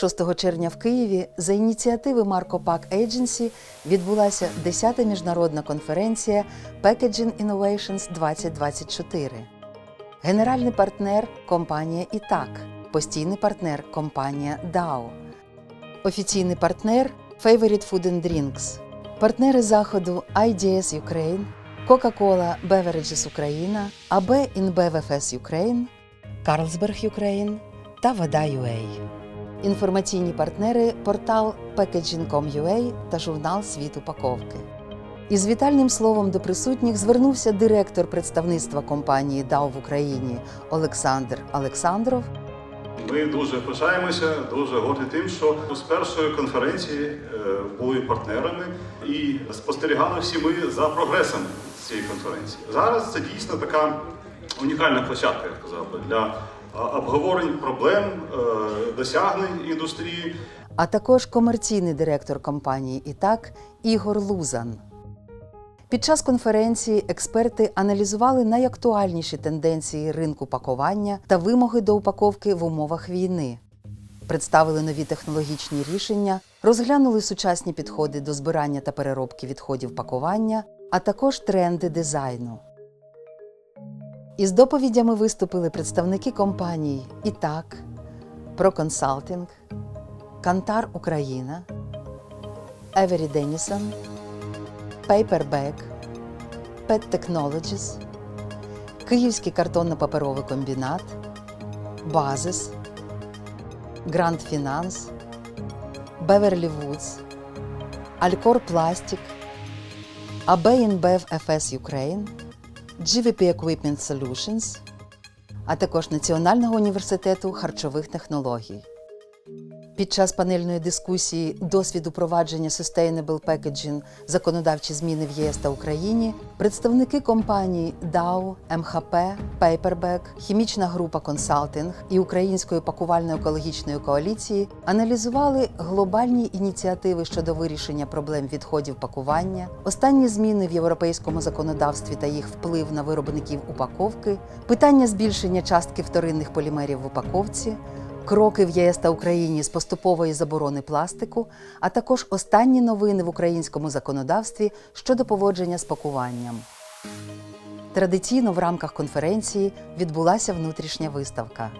6 червня в Києві за ініціативи Марко Пак Agency відбулася 10-та міжнародна конференція Packaging Innovations 2024. Генеральний партнер компанія ІТАК, постійний партнер компанія DAO, офіційний партнер Favorite Food and Drinks, партнери заходу IDS Ukraine, Coca-Cola Beverages Україна, AB InBev FS Ukraine, Carlsberg Ukraine та Вода UA. Інформаційні партнери портал Packaging.com.ua та журнал Світ упаковки. Із вітальним словом до присутніх звернувся директор представництва компанії DAO в Україні Олександр Олександров Ми дуже пишаємося, дуже горді тим, що з першої конференції е, були партнерами і спостерігали всі ми за прогресом цієї конференції. Зараз це дійсно така унікальна площадка, я сказав би, для обговорень проблем, е, досягнень індустрії. а також комерційний директор компанії ІТАК Ігор Лузан. Під час конференції експерти аналізували найактуальніші тенденції ринку пакування та вимоги до упаковки в умовах війни. Представили нові технологічні рішення, розглянули сучасні підходи до збирання та переробки відходів пакування, а також тренди дизайну. Із доповідями виступили представники компаній ІТАК, ProConsulting, Кантар Україна, Евері Денісон, Paperback, Pet Technologies, Київський картонно-паперовий комбінат, Базис, Гранд Фінанс, Беверлі Вудс, Алькор Пластик, АБ InBev FS Ukraine, GVP Equipment Solutions, а також Національного університету харчових технологій. Під час панельної дискусії досвід упровадження Sustainable Packaging законодавчі зміни в ЄС та Україні представники компаній DAO, МХП, Paperback, хімічна група Консалтинг і Української пакувально-екологічної коаліції аналізували глобальні ініціативи щодо вирішення проблем відходів пакування, останні зміни в європейському законодавстві та їх вплив на виробників упаковки, питання збільшення частки вторинних полімерів в упаковці кроки в ЄС та Україні з поступової заборони пластику, а також останні новини в українському законодавстві щодо поводження з пакуванням. Традиційно в рамках конференції відбулася внутрішня виставка.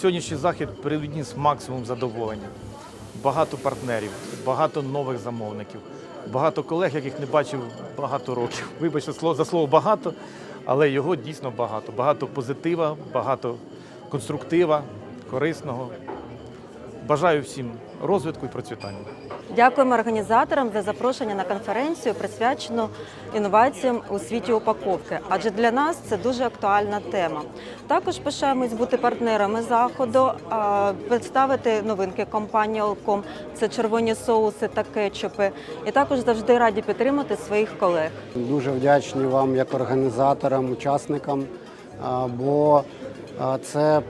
Сьогоднішній захід приніс максимум задоволення. Багато партнерів, багато нових замовників, багато колег, яких не бачив багато років. Вибачте за слово багато, але його дійсно багато. Багато позитива, багато конструктива, корисного. Бажаю всім розвитку і процвітання. Дякуємо організаторам за запрошення на конференцію, присвячену інноваціям у світі упаковки. Адже для нас це дуже актуальна тема. Також пишаємось бути партнерами заходу, представити новинки компанії Олком. Це червоні соуси та кетчупи. І також завжди раді підтримати своїх колег. Дуже вдячні вам як організаторам, учасникам, бо це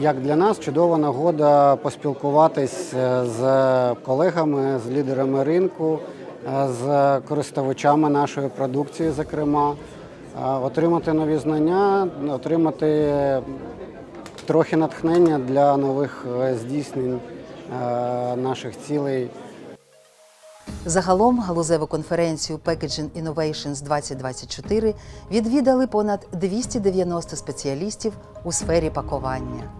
як для нас чудова нагода поспілкуватись е, з колегами, з лідерами ринку, е, з користувачами нашої продукції, зокрема, е, отримати нові знання, отримати трохи натхнення для нових здійснень наших цілей. Загалом галузеву конференцію Packaging Innovations 2024 відвідали понад 290 спеціалістів у сфері пакування.